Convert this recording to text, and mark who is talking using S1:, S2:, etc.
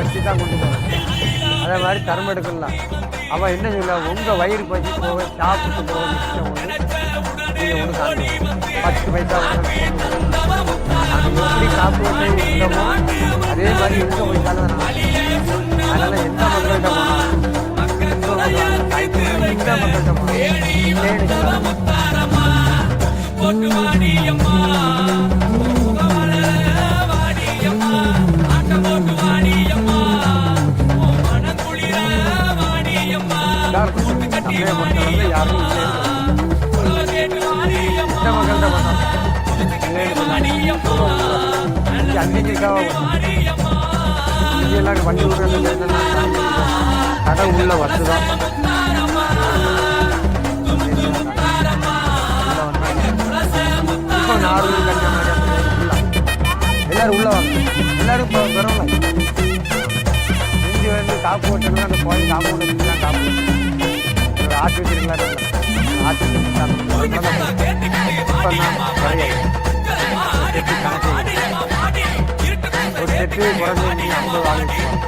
S1: வச்சு தான் கொண்டு போவேன் அதே மாதிரி தரம் எடுக்கலாம். அவன் என்ன சொல்ல உங்கள் வயிறு பசி போக சாப்பிட்டு போக மிச்சம் ஒன்று நீங்கள் ஒன்று சாப்பிடுவோம் பத்து பைசா நாங்கள் எப்படி காப்பீட்டை இருந்தோமோ அதே மாதிரி இருக்க தான் அதனால் எந்த மக்கள்கிட்ட போனாலும் எந்த மக்கள்கிட்ட போனாலும் இல்லைன்னு தமிழை பொறுத்தளவு யாரும் இல்லை இந்த வண்டி விடுறது கடை உள்ள வந்துதான் எல்லாரும் உள்ள வாங்க. எல்லாரும் வந்து காப்பு ஓட்டணும் அந்த காப்பு ஓட்டணும் காப்பு கிடையாது செட்டு கணக்கு ஒரு செட்டு குறைஞ்சு ஐம்பது வாங்கிக்கலாம்